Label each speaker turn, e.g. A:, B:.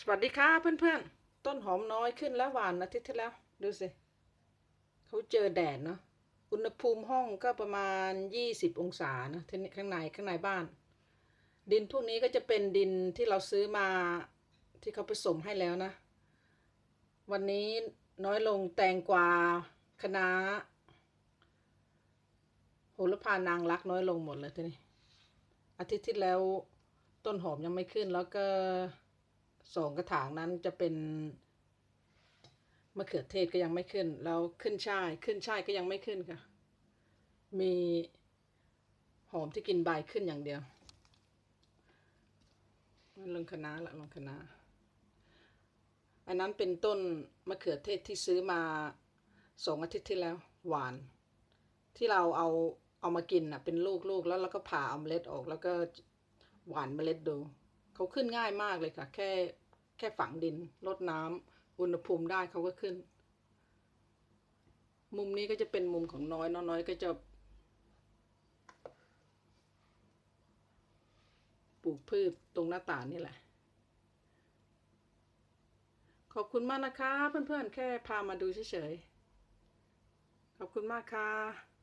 A: สวัสดีค่ะเพื่อนๆ ต้นหอมน้อยขึ้นแล้วหวานอาทิตย์ที่แล้ว ดูสิเขาเจอแดดเนาะอุณหภูมิห้องก็ประมาณยี่สิบองศานะที่นี่ข้างในข้างในบ้าน ดินพวกนี้ก็จะเป็นดินที่เราซื้อมาที่เขาผสมให้แล้วนะ วันนี้น้อยลงแตงกวาคะน้าโหระพานางรักน้อยลงหมดเลยทีนี้อาทิตย์ที่แล้วต้นหอมยังไม่ขึ้นแล้วก็ สองกระถางนั้นจะเป็นมะเขือเทศก็ยังไม่ขึ้น แล้วขึ้นช่ายขึ้นช่ายก็ยังไม่ขึ้นค่ะ มีหอมที่กินใบขึ้นอย่างเดียวลงคณะละลงคณะอันนั้นเป็นต้นมะเขือเทศที่ซื้อมาสองอาทิตย์ที่แล้ว หวาน ที่เราเอาเอามากินอะเป็นลูกๆแล้วเราก็ผ่าเอาเมล็ดออก แล้วก็หวานเมล็ดดู เขาขึ้นง่ายมากเลยค่ะ แค่แค่ฝังดินรดน้ำอุณหภูมิได้เขาก็ขึ้น มุมนี้ก็จะเป็นมุมของน้อยน้อยน้อยก็จะปลูกพืชตรงหน้าต่างนี่แหละ ขอบคุณมากนะคะ เพื่อนๆ แค่พามาดูเฉยๆ ขอบคุณมากค่ะ